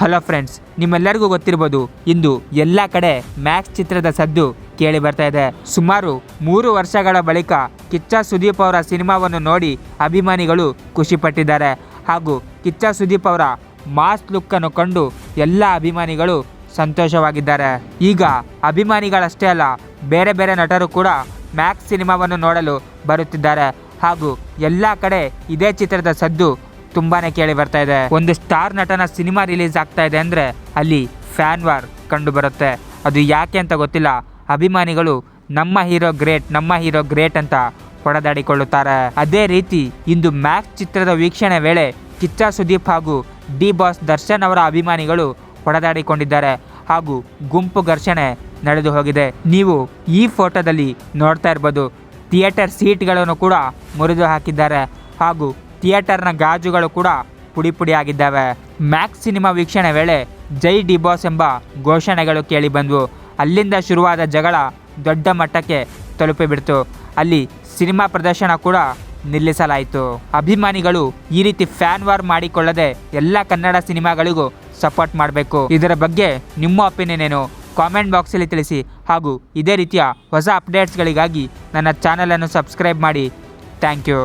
Hello friends, ನಿಮ್ಮೆಲ್ಲರಿಗೂ ಗೊತ್ತಿರ್ಬೋದು, ಇಂದು ಎಲ್ಲ ಕಡೆ ಮ್ಯಾಕ್ಸ್ ಚಿತ್ರದ ಸದ್ದು ಕೇಳಿ ಬರ್ತಾ ಇದೆ. ಸುಮಾರು ಮೂರು ವರ್ಷಗಳ ಬಳಿಕ ಕಿಚ್ಚ ಸುದೀಪ್ ಅವರ ಸಿನಿಮಾವನ್ನು ನೋಡಿ ಅಭಿಮಾನಿಗಳು ಖುಷಿಪಟ್ಟಿದ್ದಾರೆ ಹಾಗೂ ಕಿಚ್ಚ ಸುದೀಪ್ ಅವರ ಮಾಸ್ ಲುಕ್ಕನ್ನು ಕಂಡು ಎಲ್ಲ ಅಭಿಮಾನಿಗಳು ಸಂತೋಷವಾಗಿದ್ದಾರೆ. ಈಗ ಅಭಿಮಾನಿಗಳಷ್ಟೇ ಅಲ್ಲ, ಬೇರೆ ಬೇರೆ ನಟರು ಕೂಡ ಮ್ಯಾಕ್ಸ್ ಸಿನಿಮಾವನ್ನು ನೋಡಲು ಬರುತ್ತಿದ್ದಾರೆ. ಹಾಗೂ ಎಲ್ಲ ಕಡೆ ಇದೇ ಚಿತ್ರದ ಸದ್ದು ತುಂಬಾನೇ ಕೇಳಿ ಬರ್ತಾ ಇದೆ. ಒಂದು ಸ್ಟಾರ್ ನಟನ ಸಿನಿಮಾ ರಿಲೀಸ್ ಆಗ್ತಾ ಇದೆ ಅಂದ್ರೆ ಅಲ್ಲಿ ಫ್ಯಾನ್ ವಾರ್ ಕಂಡು ಬರುತ್ತೆ. ಅದು ಯಾಕೆ ಅಂತ ಗೊತ್ತಿಲ್ಲ. ಅಭಿಮಾನಿಗಳು ನಮ್ಮ ಹೀರೋ ಗ್ರೇಟ್, ನಮ್ಮ ಹೀರೋ ಗ್ರೇಟ್ ಅಂತ ಹೊಡೆದಾಡಿಕೊಳ್ಳುತ್ತಾರೆ. ಅದೇ ರೀತಿ ಇಂದು ಮ್ಯಾಕ್ಸ್ ಚಿತ್ರದ ವೀಕ್ಷಣೆ ವೇಳೆ ಕಿಚ್ಚ ಸುದೀಪ್ ಹಾಗೂ ಡಿ ಬಾಸ್ ದರ್ಶನ್ ಅವರ ಅಭಿಮಾನಿಗಳು ಹೊಡೆದಾಡಿಕೊಂಡಿದ್ದಾರೆ. ಹಾಗೂ ಗುಂಪು ಘರ್ಷಣೆ ನಡೆದು ಹೋಗಿದೆ. ನೀವು ಈ ಫೋಟೋದಲ್ಲಿ ನೋಡ್ತಾ ಇರ್ಬೋದು. ಥಿಯೇಟರ್ ಸೀಟ್ಗಳನ್ನು ಕೂಡ ಮುರಿದು ಹಾಕಿದ್ದಾರೆ ಹಾಗೂ ಥಿಯೇಟರ್ನ ಗಾಜುಗಳು ಕೂಡ ಪುಡಿ ಪುಡಿಯಾಗಿದ್ದಾವೆ ಮ್ಯಾಕ್ಸ್ ಸಿನಿಮಾ ವೀಕ್ಷಣೆ ವೇಳೆ ಜೈ ಡಿ ಬಾಸ್ ಎಂಬ ಘೋಷಣೆಗಳು ಕೇಳಿ ಬಂದವು. ಅಲ್ಲಿಂದ ಶುರುವಾದ ಜಗಳ ದೊಡ್ಡ ಮಟ್ಟಕ್ಕೆ ತಲುಪಿಬಿಡ್ತು ಅಲ್ಲಿ ಸಿನಿಮಾ ಪ್ರದರ್ಶನ ಕೂಡ ನಿಲ್ಲಿಸಲಾಯಿತು. ಅಭಿಮಾನಿಗಳು ಈ ರೀತಿ ಫ್ಯಾನ್ ವಾರ್ ಮಾಡಿಕೊಳ್ಳದೆ ಎಲ್ಲ ಕನ್ನಡ ಸಿನಿಮಾಗಳಿಗೂ ಸಪೋರ್ಟ್ ಮಾಡಬೇಕು. ಇದರ ಬಗ್ಗೆ ನಿಮ್ಮ ಒಪಿನಿಯನ್ ಏನು? ಕಾಮೆಂಟ್ ಬಾಕ್ಸಲ್ಲಿ ತಿಳಿಸಿ. ಹಾಗೂ ಇದೇ ರೀತಿಯ ಹೊಸ ಅಪ್ಡೇಟ್ಸ್ಗಳಿಗಾಗಿ ನನ್ನ ಚಾನಲನ್ನು ಸಬ್ಸ್ಕ್ರೈಬ್ ಮಾಡಿ. Thank you.